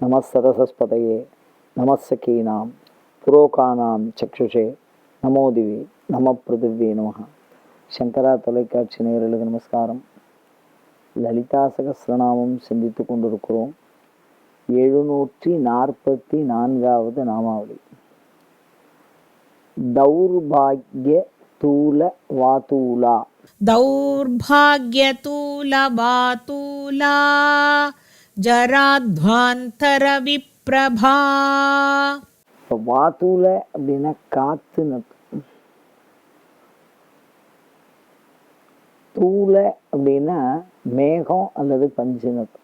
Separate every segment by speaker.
Speaker 1: நமஸ்சரசஸ்பதையே நமஸ்ஸகீனாம் புரோகானாம் சக்ஷுஷே நமோதிவி நம பிருதிவி நமக சங்கரா தொலைக்காட்சி நேயர்களுக்கு நமஸ்காரம். லலிதா சகசிரநாமம் சிந்தித்து கொண்டிருக்கிறோம். எழுநூற்றி நாற்பத்தி நான்காவது நாமாவளி. தௌர்பாகிய தூல வாதூலா.
Speaker 2: தௌர்பாகிய தூல வாதூலா.
Speaker 1: ஜராத்வாந்தர விப்ரபா இப்போ வாத்துல அப்படின்னா காத்து தூள அப்படின்னா மேகம் அல்லது பஞ்சுனது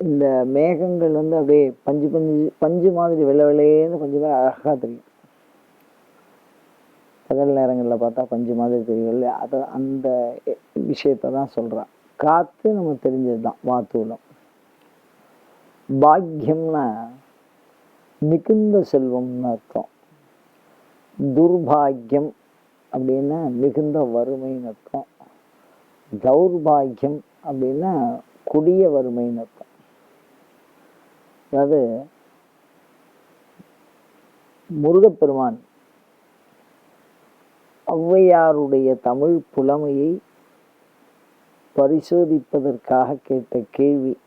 Speaker 1: இந்த மேகங்கள் வந்து அப்படியே பஞ்சு பஞ்சு பஞ்சு மாதிரி வெள்ளை வெள்ளையேன்னு கொஞ்சம் பேர் அழகாக தெரியும். பகல் நேரங்களில் பார்த்தா பஞ்சு மாதிரி தெரியும் இல்லையா அது அந்த விஷயத்தை தான் சொல்கிறான் காற்று நம்ம தெரிஞ்சது தான் வாத்தூலம் பாக்கியம்னா மிகுந்த செல்வம்னு அர்த்தம். துர்பாக்கியம் அப்படின்னா மிகுந்த வறுமைன்னு அர்த்தம். தௌர்பாகியம் அப்படின்னா கொடிய வறுமைன்னு அர்த்தம். அதாவது முருகப்பெருமான் ஔவையாருடைய தமிழ் புலமையை பரிசோதிப்பதற்காக கேட்ட கேள்வி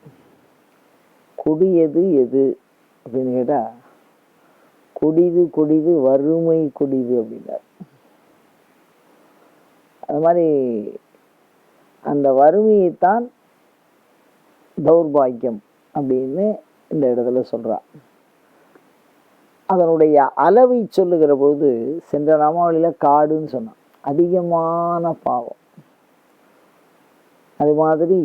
Speaker 1: கொடியது எது? அப்படின்னு கேட்டால் கொடிது கொடிது வறுமை கொடிது அப்படின்னார். அது மாதிரி அந்த வறுமையைத்தான் தௌர்பாக்கியம் அப்படின்னு இந்த இடத்துல சொல்கிறான் அதனுடைய அளவை சொல்லுகிற பொழுது சென்ற நாமாவளியில காடுன்னு சொன்னான். அதிகமான பாவம். அது மாதிரி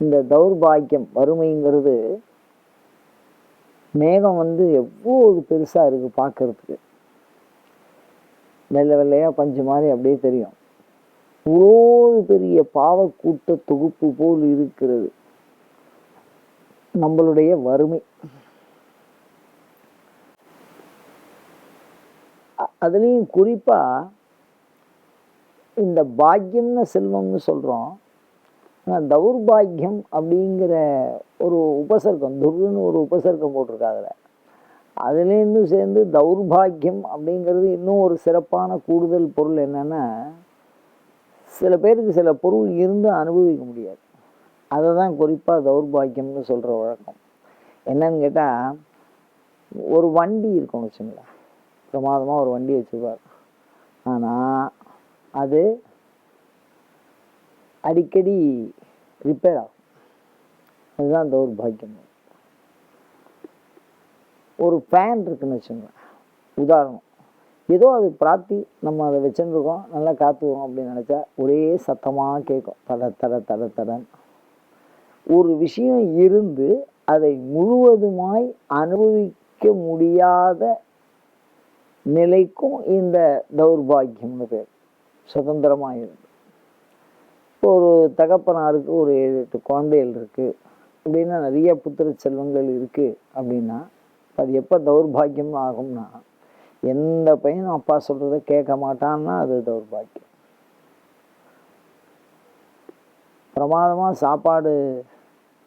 Speaker 1: இந்த தௌர்பாக்கியம் வறுமைங்கிறது மேகம் வந்து எவ்வளோ பெருசாக இருக்குது பார்க்கறதுக்கு. வெள்ளை வெள்ளையாக பஞ்சு மாதிரி அப்படியே தெரியும். இவ்வளோ பெரிய பாவக்கூட்ட தொகுப்பு போல் இருக்கிறது. நம்மளுடைய வறுமை. அதுலேயும் குறிப்பாக இந்த பாக்கியம்னு செல்வம்னு சொல்கிறோம் ஆனால் தௌர்பாக்கியம் அப்படிங்கிற ஒரு உபசர்க்கம் துர்ன்னு ஒரு உபசர்க்கம் போட்டிருக்காங்க அதுலேருந்து சேர்ந்து தௌர்பாக்கியம் அப்படிங்கிறது இன்னும் ஒரு சிறப்பான கூடுதல் பொருள் என்னென்னா சில பேருக்கு சில பொருள் இருந்து அனுபவிக்க முடியாது. அதை தான் குறிப்பாக தௌர்பாக்கியம்னு சொல்கிற வழக்கம். என்னன்னு கேட்டால் ஒரு வண்டி இருக்கும்னு வச்சுங்களேன். பிரமாதமாக ஒரு வண்டி வச்சுருப்பார். ஆனால் அது அடிக்கடி ரிப்பேர் ஆகும். அதுதான் அந்த ஒரு ஃபேன் இருக்குன்னு வச்சுக்கோங்க. உதாரணம் ஏதோ அது பிராப்தி நம்ம அதை வச்சுருக்கோம் நல்லா காற்று வரும் அப்படின்னு நினச்சா ஒரே சத்தமாக கேட்கும். தட தட தட தடன் ஒரு விஷயம் இருந்து அதை முழுவதுமாய் அனுபவிக்க முடியாத நிலைக்கும் இந்த தௌர்பாகியம்னு பேர் சுதந்திரமாக இருந்து இப்போ ஒரு தகப்பனாருக்கு ஒரு ஏழு எட்டு குழந்தைகள் இருக்குது அப்படின்னா நிறைய புத்திர செல்வங்கள் இருக்குது அப்படின்னா அது எப்போ தௌர்பாகியம் ஆகும்னா எந்த பையனும் அப்பா சொல்கிறத கேட்க மாட்டான்னா அது தௌர்பாக்கியம் பிரமாதமாக சாப்பாடு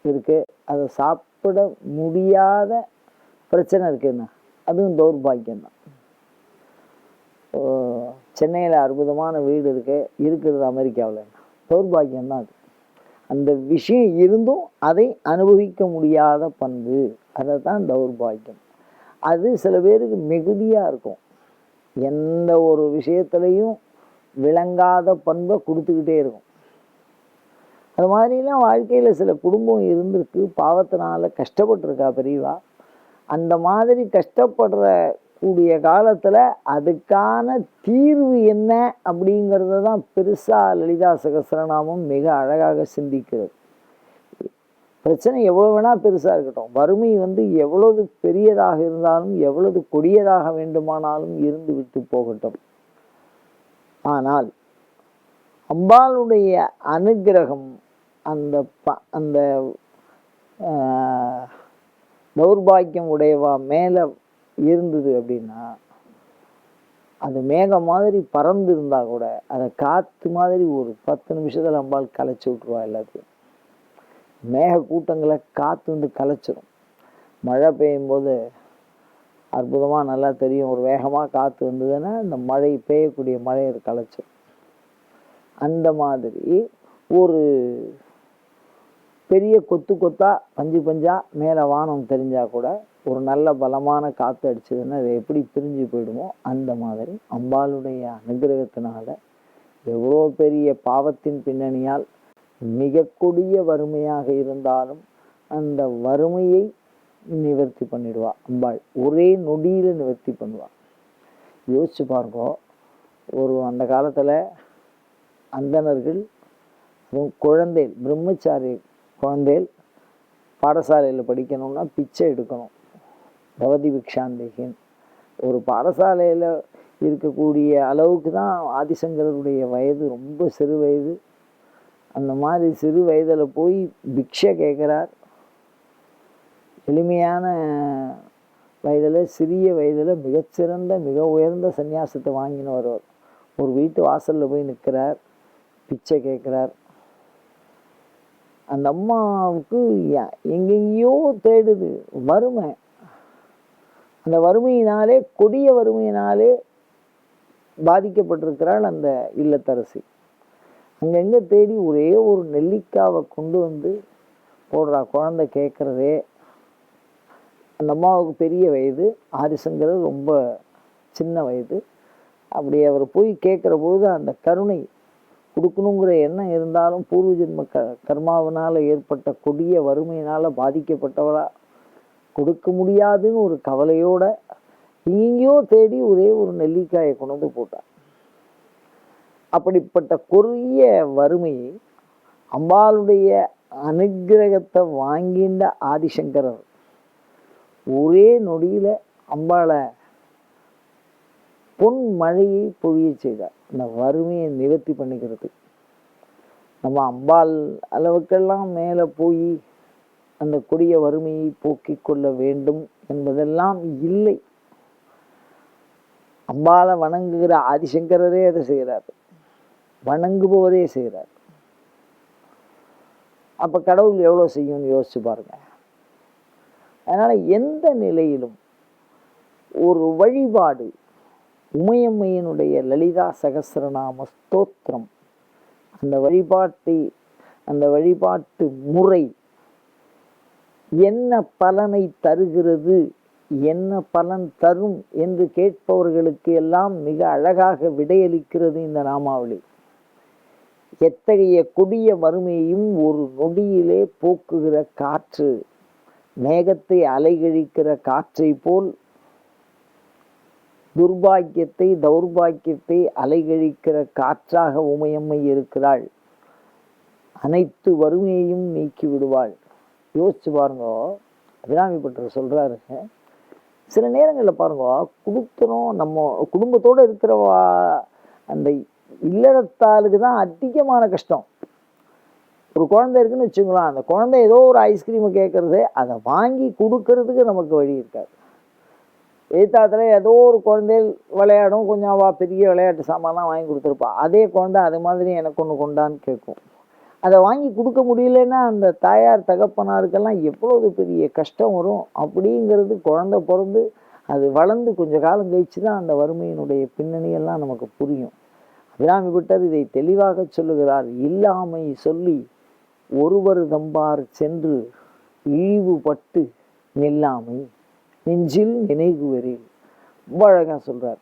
Speaker 1: இருக்குது அதை சாப்பிட முடியாத பிரச்சனை இருக்குன்னா அதுவும் தௌர்பாகியம் தான் சென்னையில் அற்புதமான வீடு இருக்கு. இருக்கிறது அமெரிக்காவில். தௌர்பாக்கியம் தான் அது. அந்த விஷயம் இருந்தும் அதை அனுபவிக்க முடியாத பண்பு. அதை தான் தௌர்பாக்கியம் அது சில பேருக்கு மிகுதியாக இருக்கும். எந்த ஒரு விஷயத்துலையும் விளங்காத பண்பை கொடுத்துக்கிட்டே இருக்கும். அது மாதிரிலாம் வாழ்க்கையில் சில குடும்பம் இருந்திருக்கு. பாவத்தினால கஷ்டப்பட்டிருக்கா பெரியவா. அந்த மாதிரி கஷ்டப்படுற கூடிய காலத்தில் அதுக்கான தீர்வு என்ன அப்படிங்கிறத தான் பெருசாக லலிதா சகஸ்ரநாமம் மிக அழகாக சிந்திக்கிறது. பிரச்சனை எவ்வளோ வேணால் பெருசாக இருக்கட்டும். வறுமை வந்து எவ்வளவு பெரியதாக இருந்தாலும் எவ்வளவு கொடியதாக வேண்டுமானாலும் இருந்து விட்டு போகட்டும். ஆனால் அம்பாளுடைய அனுக்கிரகம் அந்த ப அந்த தௌர்பாக்கியம் உடையவா மேலே இருந்தது அப்படின்னா அது மேகம் மாதிரி பறந்து இருந்தால் கூட அதை காற்று மாதிரி ஒரு பத்து நிமிஷத்தில் அம்பாள் கலைச்சி விட்ருவா எல்லாத்தையும். மேக கூட்டங்களை காற்று வந்து களைச்சிடும் மழை பெய்யும்போது அற்புதமாக நல்லா தெரியும். ஒரு வேகமாக காற்று வந்ததுன்னா இந்த மழை பெய்யக்கூடிய மழையை அது அந்த மாதிரி ஒரு பெரிய கொத்து கொத்தா பஞ்சு பஞ்சா மேலே வானம் தெரிஞ்சால் கூட ஒரு நல்ல பலமான காற்று அடிச்சதுன்னா அது எப்படி பிரிஞ்சு போயிடுமோ அந்த மாதிரி அம்பாளுடைய அனுகிரகத்தினால எவ்வளோ பெரிய பாவத்தின் பின்னணியால் மிக கொடிய வறுமையாக இருந்தாலும் அந்த வறுமையை நிவர்த்தி பண்ணிடுவா அம்பாள். ஒரே நொடியில் நிவர்த்தி பண்ணுவா. யோசிச்சு பாருங்க ஒரு அந்த காலத்தில் அந்தணர்கள் குழந்தை குழந்தைகள் பிரம்மச்சாரி குழந்தைகள் பாடசாலையில் படிக்கணும்னா பிச்சை எடுக்கணும். பவதி பிக்ஷாந்தேகின். ஒரு பாடசாலையில் இருக்கக்கூடிய அளவுக்கு தான் ஆதிசங்கரருடைய வயது ரொம்ப சிறு வயது. அந்த மாதிரி சிறு வயதில் போய் பிக்ஷை கேட்குறார் எளிமையான வயதில் சிறிய வயதில் மிகச்சிறந்த மிக உயர்ந்த சந்நியாசத்தை வாங்கினவர் ஒரு வீட்டு வாசலில் போய் நிற்கிறார் பிச்சை கேட்குறார் அந்த அம்மாவுக்கு எங்கெங்கேயோ தேடுது வறுமை. அந்த வறுமையினாலே கொடிய வறுமையினாலே பாதிக்கப்பட்டிருக்கிறாள் அந்த இல்லத்தரசி. அங்கங்கே தேடி ஒரே ஒரு நெல்லிக்காவை கொண்டு வந்து போடுறா குழந்தை கேட்குறதே அந்த அம்மாவுக்கு பெரிய வயது ஆரிசங்கிறது ரொம்ப சின்ன வயது. அப்படி அவர் போய் கேட்குற பொழுது அந்த கருணை கொடுக்கணுங்கிற எண்ணம் இருந்தாலும் பூர்வ ஜென்ம க கர்மாவினால் ஏற்பட்ட கொடிய வறுமையினால் பாதிக்கப்பட்டவளா கொடுக்க முடியாதுன்னு ஒரு கவலையோட எங்கேயோ தேடி ஒரே ஒரு நெல்லிக்காயை கொண்டு வந்து போட்டார். அப்படிப்பட்ட கொரிய வறுமையை அம்பாளுடைய அனுக்கிரகத்தை வாங்கின்ற ஆதிசங்கரர் ஒரே நொடியில் அம்பாளை பொன் மழையை பொழிய செய்தார். இந்த வறுமையை நிவர்த்தி பண்ணிக்கிறது நம்ம அம்பாள் அளவுக்கெல்லாம் மேலே போய் அந்த கொடிய வறுமையை போக்கிக் கொள்ள வேண்டும் என்பதெல்லாம் இல்லை. அம்பாளை வணங்குகிற ஆதிசங்கரரே அதை செய்கிறார். வணங்குபவரே செய்கிறார். அப்ப கடவுள் எவ்வளோ செய்யும்னு யோசிச்சு பாருங்க. அதனால எந்த நிலையிலும் ஒரு வழிபாடு உமையம்மையினுடைய லலிதா சகசிரநாம ஸ்தோத்திரம் அந்த வழிபாட்டை அந்த வழிபாட்டு முறை என்ன பலனை தருகிறது? என்ன பலன் தரும் என்று கேட்பவர்களுக்கு எல்லாம் மிக அழகாக விடையளிக்கிறது இந்த நாமாவளி. எத்தகைய கொடிய வறுமையும் ஒரு நொடியிலே போக்குகிற காற்று மேகத்தை அலைகழிக்கிற காற்றை போல் துர்பாக்கியத்தை தௌர்பாக்கியத்தை அலைகழிக்கிற காற்றாக உமையம்மை இருக்கிறாள். அனைத்து வறுமையையும் நீக்கி விடுவாள். யோசிச்சு பாருங்க. அபிராமி பட்டர் சொல்றாருங்க சில நேரங்களில் பாருங்க கொடுக்குறோம் நம்ம குடும்பத்தோடு இருக்கிறவா அந்த இல்லறத்தாளுக்கு தான் அதிகமான கஷ்டம். ஒரு குழந்தை இருக்குன்னு வச்சுங்களேன் அந்த குழந்தை ஏதோ ஒரு ஐஸ்கிரீமை கேட்குறது அதை வாங்கி கொடுக்கறதுக்கு நமக்கு வழி இருக்காது. எதிர்த்தாத்துல ஏதோ ஒரு குழந்தைகள் விளையாடும் கொஞ்சம் வா பெரிய விளையாட்டு சாமான்லாம் வாங்கி கொடுத்துருப்பா. அதே குழந்தை அது மாதிரி எனக்கு ஒன்று கொண்டான்னு கேட்கும். அதை வாங்கி கொடுக்க முடியலன்னா அந்த தாயார் தகப்பனாருக்கெல்லாம் எவ்வளவு பெரிய கஷ்டம் வரும் அப்படிங்கிறது குழந்தை பிறந்து அது வளர்ந்து கொஞ்ச காலம் கழிச்சு தான் அந்த வறுமையினுடைய பின்னணியெல்லாம் நமக்கு புரியும். அபிராமி பட்டர் இதை தெளிவாக சொல்லுகிறார். இல்லாமை சொல்லி ஒருவர் தம்பார் சென்று இழிவுபட்டு நில்லாமை நெஞ்சில் நினைகுவரில் ரொம்ப அழகாக சொல்கிறார்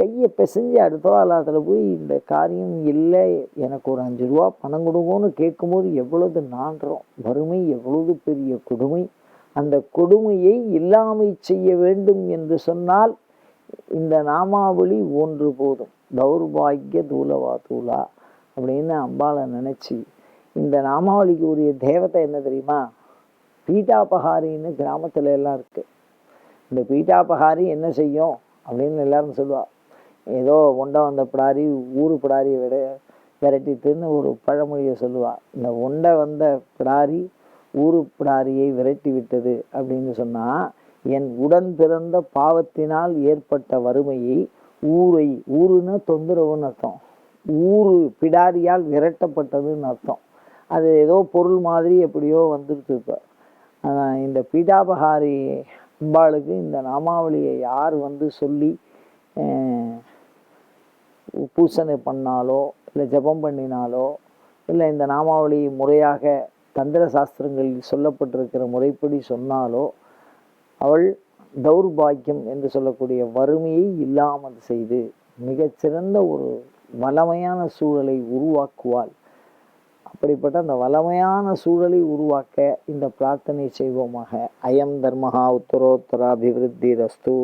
Speaker 1: கையை பிசைஞ்சு அடுத்த வாரத்தில் போய் இந்த காரியம் இல்லை எனக்கு ஒரு அஞ்சு ரூபா பணம் கொடுங்கன்னு கேட்கும்போது எவ்வளவு நான்றோம் வறுமை எவ்வளவு பெரிய கொடுமை. அந்த கொடுமையை இல்லாமை செய்ய வேண்டும் என்று சொன்னால் இந்த நாமாவளி ஒன்று போதும். தௌர்பாகிய தூலவா தூலா அப்படின்னு அம்பாளை நினச்சி இந்த நாமாவளிக்கு உரிய தேவத்தை என்ன தெரியுமா? பீட்டாபகாரின்னு கிராமத்தில் எல்லாம் இருக்குது இந்த பீட்டாபகாரி என்ன செய்யும் அப்படின்னு எல்லாரும் சொல்லுவாள் ஏதோ ஒண்டை வந்த பிடாரி ஊரு பிடாரியை விட விரட்டித்துன்னு ஒரு பழமொழியை சொல்லுவா. இந்த ஒண்டை வந்த பிடாரி ஊரு பிடாரியை விரட்டி விட்டது அப்படின்னு சொன்னால் என் உடன் பிறந்த பாவத்தினால் ஏற்பட்ட வறுமையை ஊரை ஊருன்னா தொந்தரவுன்னு அர்த்தம். ஊரு பிடாரியால் விரட்டப்பட்டதுன்னு அர்த்தம். அது ஏதோ பொருள் மாதிரி எப்படியோ வந்துடுது இப்போ. இந்த பீடாபகாரி அம்பாளுக்கு இந்த நாமாவளியை யார் வந்து சொல்லி பூசனை பண்ணாலோ இல்லை ஜெபம் பண்ணினாலோ இல்லை இந்த நாமாவளி முறையாக தந்திர சாஸ்திரங்களில் சொல்லப்பட்டிருக்கிற முறைப்படி சொன்னாலோ அவள் தௌர்பாக்கியம் என்று சொல்லக்கூடிய வறுமையை இல்லாமல் செய்து மிகச்சிறந்த ஒரு வளமையான சூழலை உருவாக்குவாள். அப்படிப்பட்ட அந்த வளமையான சூழலை உருவாக்க இந்த பிரார்த்தனை செய்வோமாக. அயம் தர்மஹா உத்தரோத்தர அபிவிருத்தி ரஸ்து